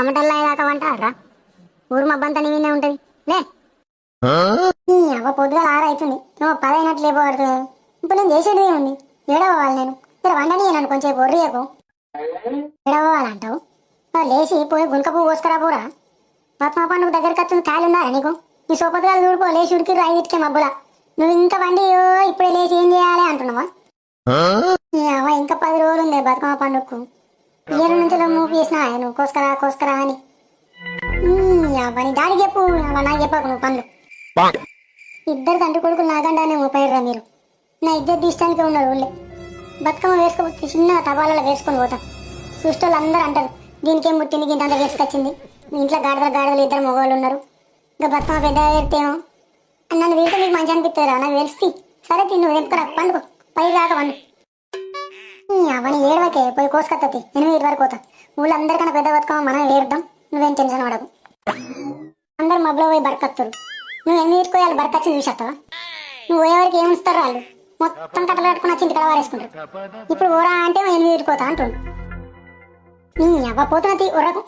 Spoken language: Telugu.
కమటల్లా దాకా వంటారా ఊరు మబ్బంతా నీ మీదే ఉంటది. లే. అవ్వ పొద్దుగా ఆరైతుంది నువ్వు పదైనట్లు లేపబడుతున్నావు ఇప్పుడు నేను చేసేది ఏముంది? ఏడవాలి నేను? ఇక్కడ వండని నన్ను కొంచెం బొర్రియకు ఏడవాలంటావు లేచి పోయి గుంక పువ్వు కోసుకురా పోరా. పద్మా పండుగ దగ్గరికి వచ్చింది కాయలు ఉన్నారా నీకు? నీ సోపతిగా చూడుకో లేచి ఉడికి ఐదింటికే మబ్బులా. నువ్వు ఇంకా వండి "ఓ, ఇప్పుడే లేచి ఏం చేయాలి అంటున్నావా? అవ్వ ఇంకా పది రోజులు ఉంది బతుకమ్మ పండుగకు. ఏడు నుంచి మూపి చేసినా కోసుకరా కోసుకరా అని. ఉమ్, నీ అవ్వ నీ డాడీ చెప్పు నాకు చెప్పకు నువ్వు పనులు. ఇద్దరు తండ్రి కొడుకులు నాగండానే ఊపాయిర్రా మీరు. నా ఇద్దరు తీయడానికి ఉన్నారు ఊళ్ళే. బతుకమ్మ వేసుకోవచ్చు చిన్న తపాలలో వేసుకొని పోతా. సృష్టిలో అందరూ అంటారు దీనికేం పుట్టింది దీని అంతా వేసుకొచ్చింది. ఇంట్లో గాడిదలు గాడిదలు ఇద్దరు మగవాళ్ళు ఉన్నారు. ఇంకా బతుకమ్మ పెద్ద పెడితేమో నన్ను వీరితో మీకు మంచి అనిపిస్తారా నాకు తెలిసి. సరే తిన్ను తెంపుకురా పండుగ పై రాక పండు. అవని ఏడవకే పోయి కోసుకొత్తది ఎనిమిది వరకు పోతా. ఊళ్ళో అందరికన్నా పెద్ద బతుకమ్మ మనం ఏడుద్దాం నువ్వేం టెన్షన్ పడకు. అందరు మబ్బులో పోయి బరకత్తురు నువ్వు ఎనిమిది పోయాలి బరకచ్చి చూసేస్తావా నువ్వు పోయేవారికి ఏమి ఉంచుతారు వాళ్ళు? మొత్తం కట్టలు కట్టుకుని వచ్చి ఇంటికాడ వారేసుకుంటారు. ఇప్పుడు ఓరా అంటే ఎనిమిది పోతా అంటుండు. నీ అవ్వ పోతున్నది ఉర్రకు